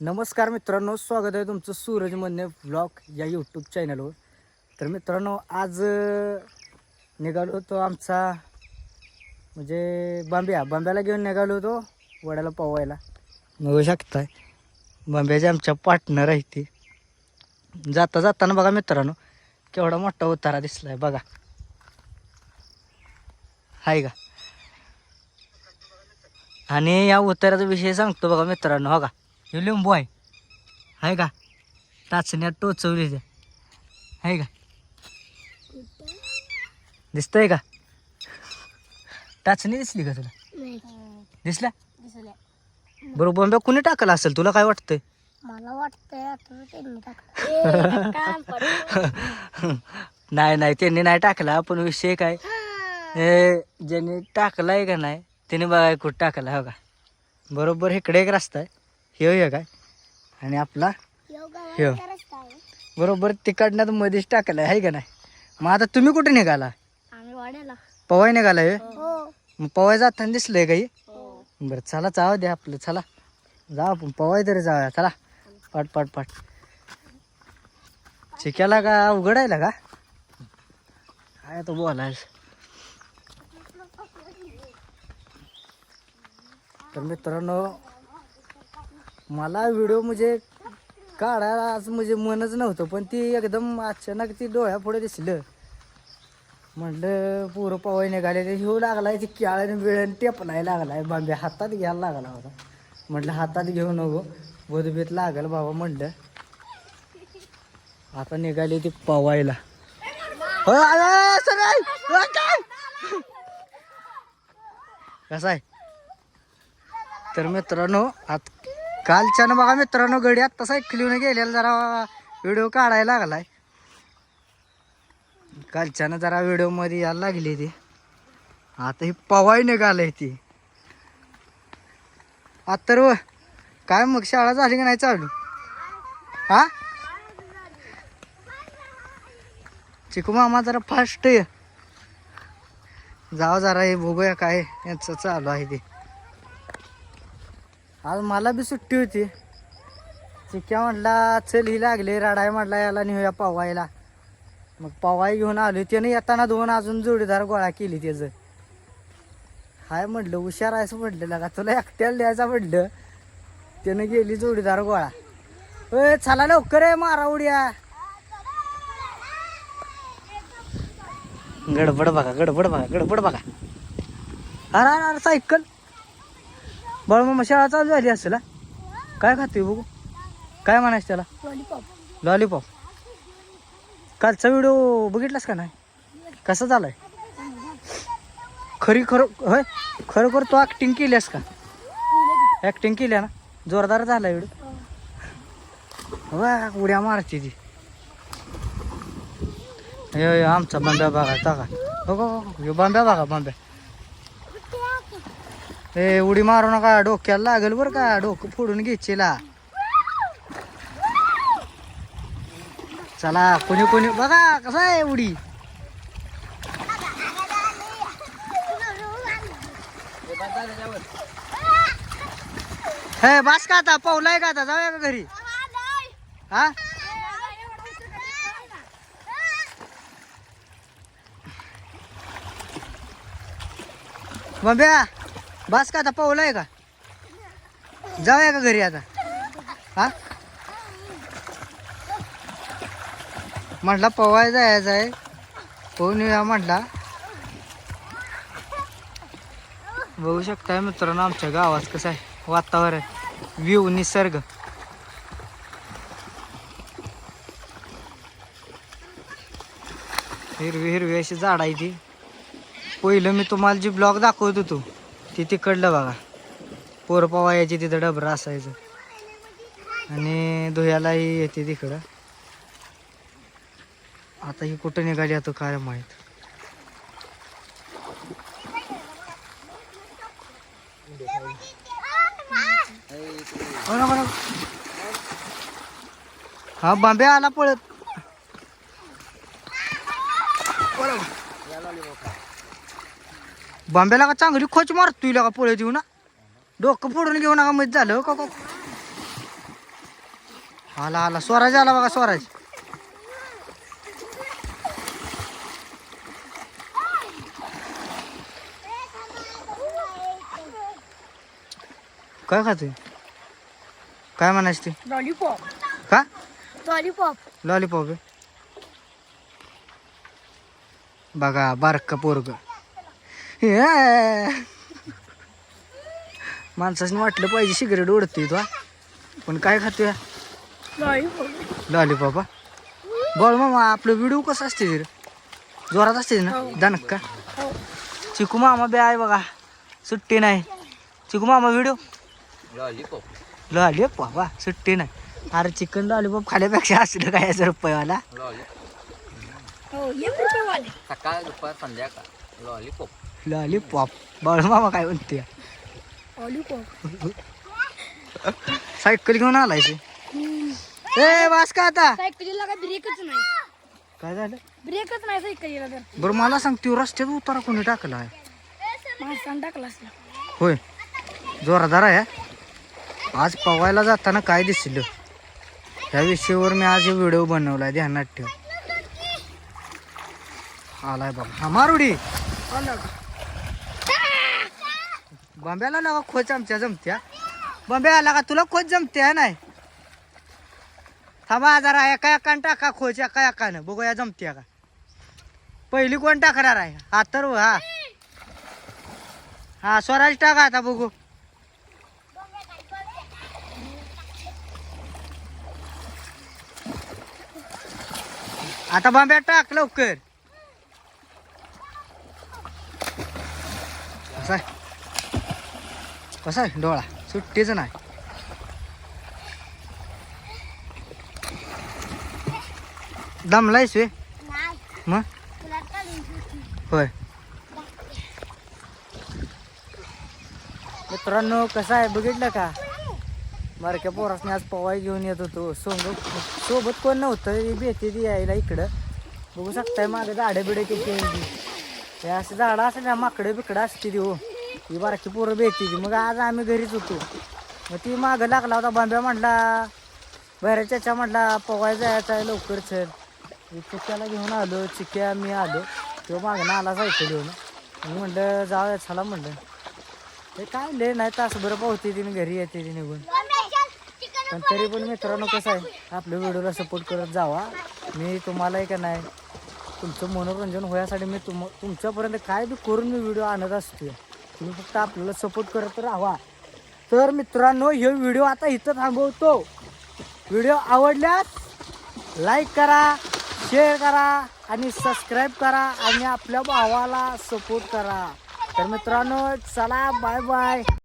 नमस्कार मित्रांनो स्वागत आहे तुमचं सूरज मन्ने ब्लॉग या यूट्यूब चॅनलवर तर मित्रांनो आज निघालो होतो आमचा म्हणजे बांब्या बांब्याला घेऊन निघालो होतो वड्याला पोवायला बघू शकताय बांब्याचे आमच्या पार्टनर आहे ते. जाता जाताना बघा मित्रांनो केवढा मोठा उतारा दिसलाय बघा. हाय का? आणि या उताराचा विषय सांगतो बघा मित्रांनो हो का? हे लिंबू आहे. आहे का? टाचण्यात टोचवली आहे का? दिसतंय का? टाचणी दिसली का तुला? दिसल्या? बरोबर बंब्या कुणी टाकलं असेल? तुला काय वाटतंय? मला वाटतंय नाही नाही त्यांनी नाही टाकला पण विषय काय? ज्यांनी टाकलाय का नाही त्याने बघा कुठं टाकला हो का? बरोबर इकडे एक रस्ता आहे. ह्यो एक आहे आणि आपला? ह्यो बरोबर तिकडनं मध्येच टाकलाय आहे का नाही? मग आता तुम्ही कुठे निघाला? आम्ही वाड्याला. पवाय निघाला हे? हो. मग पवाय जाताना दिसलंय काही हो? बरं चला जाऊ द्या आपलं चला. जा आपण पवाय तरी जाऊया चला. पाट पाट पाट. चिक्याला का उघडायला का? काय तो बोलायला तर मित्रांनो मला व्हिडिओ म्हणजे काढायला आज म्हणजे मनच नव्हतं पण ती एकदम अचानक ती डोळ्यापुढे दिसलं. म्हटलं पोरं पवाय निघाले ते हिऊ लागलाय ती केळ्याने वेळेने टेपलाय लागलाय बांबे हातात घ्यायला लागला होता. म्हटलं हातात घेऊ नको बोधबीत लागल बाबा म्हटलं आता निघाली ती पवायला. हो, कसं आहे? तर मित्रांनो आत कालच्यानं बघा मित्रांनो गडी आत्ता सायकलीने गेलेला जरा व्हिडिओ काढायला लागलाय. कालच्यानं जरा व्हिडिओमध्ये यायला लागली ती. आता ही पवाई निघालय ती. आता काय मग शाळा झाली की नाही चालू? हा? चिकू मामा जरा फास्ट आहे. जरा हे बघूया काय यांचं चालू आहे ते. आज मला बी सुट्टी होती. चिक्या म्हटला चल ही लागली रडाय म्हटला याला नेऊया पवायला. मग पवाई घेऊन आलो त्याने येताना दोन अजून जोडीदार गोळा केली त्याचं. हाय म्हटलं हुशार आहेस म्हटलं का तुला एकट्याला द्यायचा म्हटलं त्यानं गेली जोडीदार गोळा. ए चला लवकर आहे मारा उड्या. गडबड बघा गडबड बघा गडबड बघा. अरे अरे सायकल. बळ मग शाळा चालू झाली असेल हा? काय खाते बघू? काय म्हणायचं त्याला? लॉलीपॉप कालचा व्हिडिओ बघितलास का नाही? कसा झालाय? खरी खरं होय? खरोखर तू ऍक्टिंग केलीस का? ऍक्टिंग केली ना? जोरदार झाला व्हिडिओ वा उड्या मारते ती. आमचा बांब्या बघा टाका हो हो हो बांब्या बघा बांब्या. ए उडी मारू नका डोक्याला लागेल बरं का डोकं फोडून घ्यायचीला चला कोणी कोणी बघा कसं आहे उडी. हे बास का आता पावलाय का आता जाऊया का घरी? हा? बंब्या बस का आता पावलाय का? जाऊया का घरी आता? हा? म्हटला पवाय जायचं आहे. पोहून येऊया म्हटला. बघू शकताय मित्रांनो आमच्या गावात कसं आहे? वातावरण व्ह्यू निसर्ग. हिरवी हिरवी अशी झाड आहे ती पहिलं मी तुम्हाला जी ब्लॉग दाखवत होतो ती तिकडलं बघा. पोरपावा पवायची तिथं डबरा असायचं. आणि धुयालाही येते तिकडं. आता ही कुठं निघाली आता काय माहीत. ना. हा बांबे आला पळत. बांब्याला का चांगली खोच मारतोय का पळत येऊ ना डोकं फोडून घेऊ नका मध्ये झालं हो का आला आला. स्वराज आला बघा स्वराज. काय खातोय? काय म्हणायचं ते? लॉलीपॉप. का? लॉलीपॉप. लॉलीपॉप बघा बारका पोरग. माणसाने वाटलं पाहिजे सिगरेट ओढते तो. हा. पण काय खातोय? लॉलीपॉप लॉलीपॉप बोल मामा आपलं व्हिडिओ कसं असते रे जोरात असते ना? दणक का? हो. चिकू मामा बे आहे बघा. सुट्टी नाही. चिकू मामा व्हिडिओ लॉलीपॉप बाबा सुट्टी नाही. अरे चिकन लॉलीपॉप खाल्यापेक्षा असलं काय याचं रुपयेवाला? हो रुपयेवाले. सकाळ दुपार संध्याकाळ. Lollipop lollipop. बाळ मामा काय म्हणते? सायकल घेऊन आलाय ए वास का आता? सायकलीला काय ब्रेकच नाही. काय झालं? ब्रेकच नाही सायकलीला तर. बरं मला सांग तू रस्त्यात उतारा कोणी टाकला आहे? माणसानं टाकला असला. होय. जोरदार आहे हा. आज पवायला जाताना काय दिसलं? ह्या विषयावर मी आज व्हिडिओ बनवलाय ध्यानात ठेव. आलाय बघा. हा मारुडी. बंब्याला लावा खोच आमच्या जमत्या. बांब्या आला का तुला खोच जमते हा नाही? थांबा जरा एका एकानं टाका खोच एका एकानं. बघूया जमते का? पहिली कोण टाकणार आहे? हा तर हा. हा स्वराज टाका आता बघू. आता बांब्या टाक लवकर. कसा कसा आहे डोळा? सुट्टीच नाही. दमलायस वे? नाही मग? होय. मित्रांनो कसं आहे? बघितलं का? बारक्या पोरासने आज पवाई घेऊन येत होतो. सोबत सोबत कोण नव्हतं? भेटी ती यायला इकडं. बघू शकताय मागे झाडं बिडे किती हे असं झाडं असं ना माकडं बिकडं असते हो. ही बारकी पोरं भेटते मग आज आम्ही घरीच होतो. मग ती मागं लागला होता. बांब्या म्हटला बऱ्या चाचा म्हटला पवाय जायचा आहे लवकर चल. मी चिक्याला घेऊन आलो. चिक्क्या मी आलो. तो मागणं आला सायकल घेऊन. मी म्हटलं जाऊ चला म्हटलं ते काय लय नाही तासभर बरं पावते तिने घरी येते ती निघून. पण तरी पण मित्रांनो कसं आहे आपल्या व्हिडिओला सपोर्ट करत जावा. मी तुम्हालाही का नाही तुमचं मनोरंजन होण्यासाठी मी तुम तुमच्यापर्यंत काय बी करून मी व्हिडिओ आणत असतो तुम्ही फक्त आपल्याला सपोर्ट करत राहा. तर मित्रांनो हे व्हिडिओ आता इथं थांबवतो. व्हिडिओ आवडल्यास लाईक करा शेअर करा आणि सबस्क्राईब करा आणि आपल्या भावाला सपोर्ट करा. तर मित्रांनो चला बाय बाय